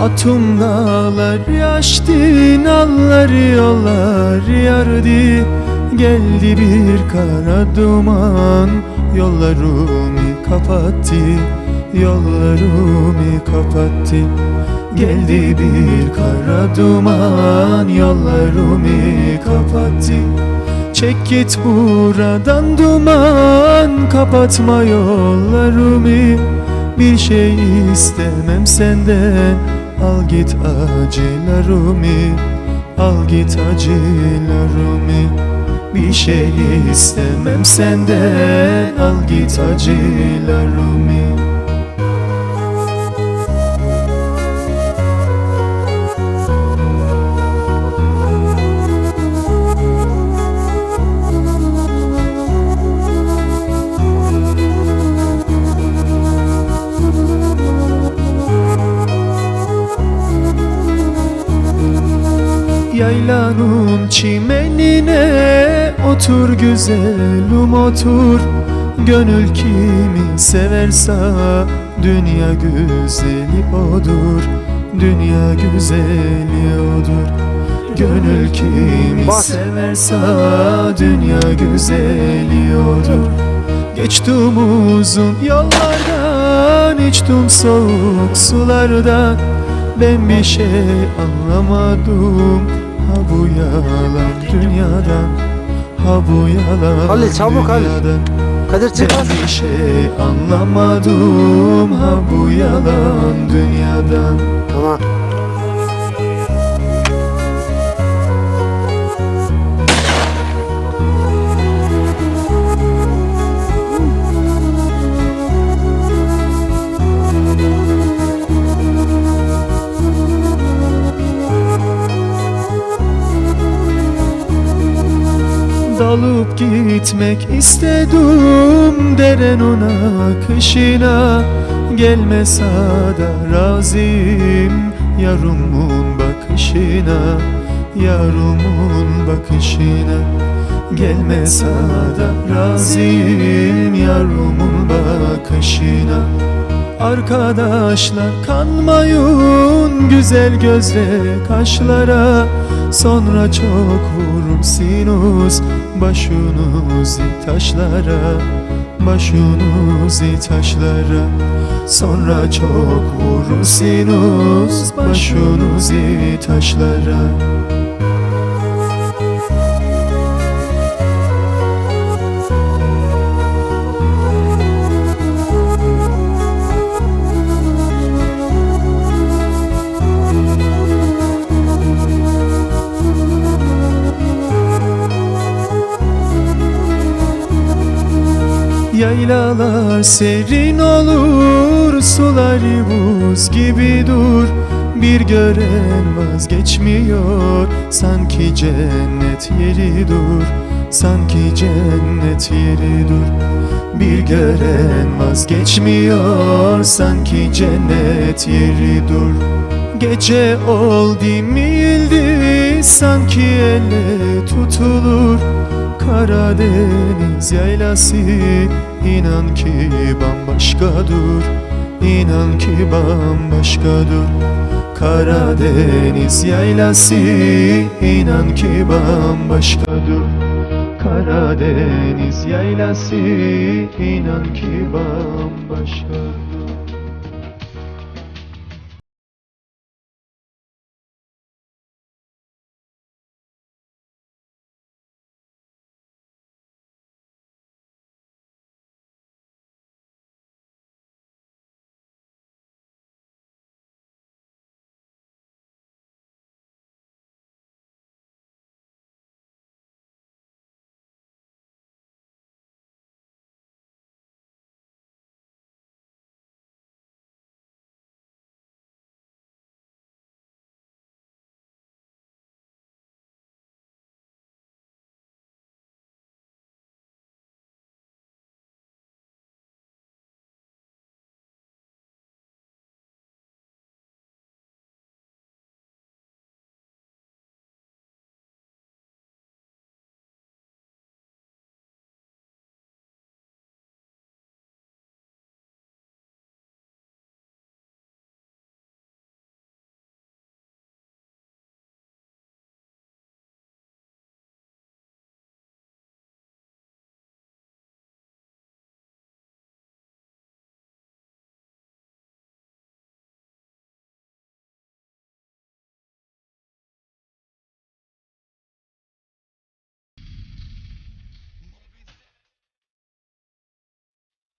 Atum dağlar yaştı nalları yollar yardı. Geldi bir kara duman Yollarımı kapattı Yollarımı kapattı. Geldi bir kara duman Yollarımı kapattı. Çek git buradan duman Kapatma yollarımı. Bir şey istemem senden Al git acılarımı Al git acılarımı. Bir şey istemem senden Al git acılarımı Yaylanın çimenine otur güzelim otur. Gönül kimi severse dünya güzeli odur. Dünya güzeli odur. Gönül kimi Bas. severse dünya güzeli odur. Geçtim uzun yollardan içtim soğuk sulardan. Ben bir şey anlamadım Ha bu yalan dünyadan Ha bu yalan Halil, çabuk Halil. Kadir çık. Ben bir şey anlamadım Ha bu yalan dünyadan Tamam. Dalıp gitmek istedim derenin akışına Gelmese da razıyım yarımın bakışına Yarımın bakışına. Gelmese da razıyım yarımın bakışına. Arkadaşlar kanmayın güzel gözle kaşlara. Sonra çok vurup sinus başınızı taşlara Başınızı taşlara. Sonra çok vurur sinus başınızı taşlara Yaylalar serin olur Suları buz gibi dur. Bir gören vazgeçmiyor Sanki cennet yeri dur. Sanki cennet yeri dur. Bir gören vazgeçmiyor Sanki cennet yeri dur. Gece oldu mildi Sanki elle tutulur Karadeniz yaylası. İnan ki bambaşkadır İnan ki bambaşkadır Karadeniz yaylası inan ki bambaşkadır Karadeniz yaylası inan ki bambaşkadır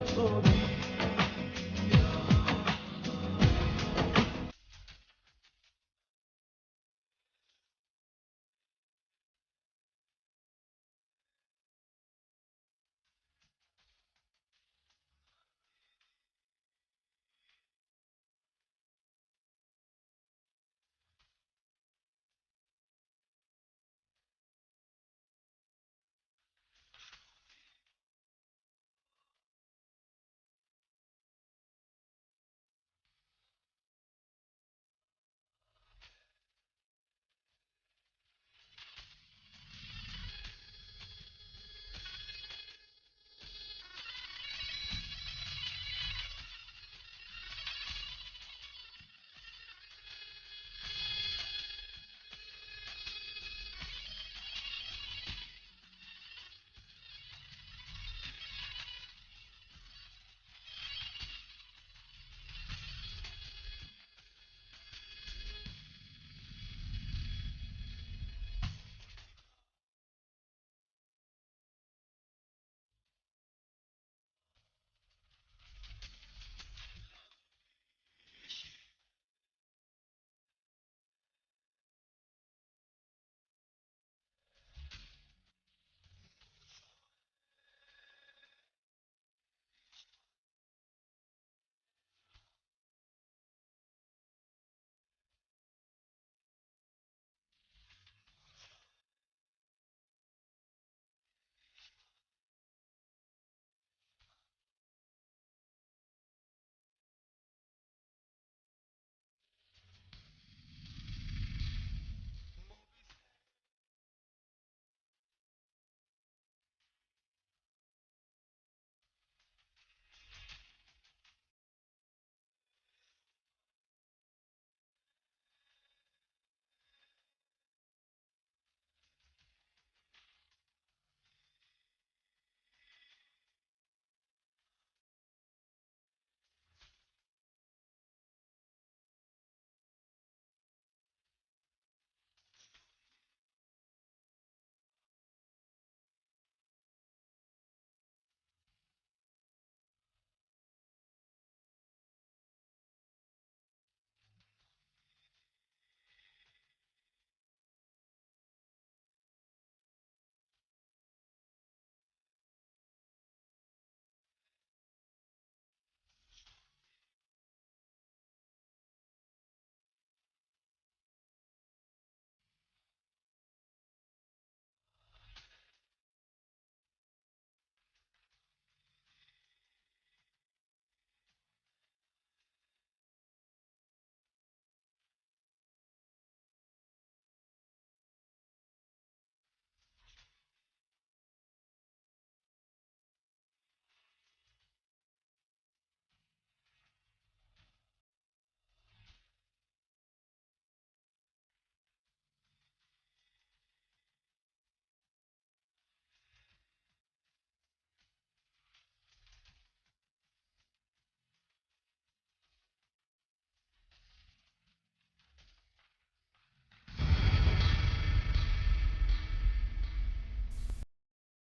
Oh,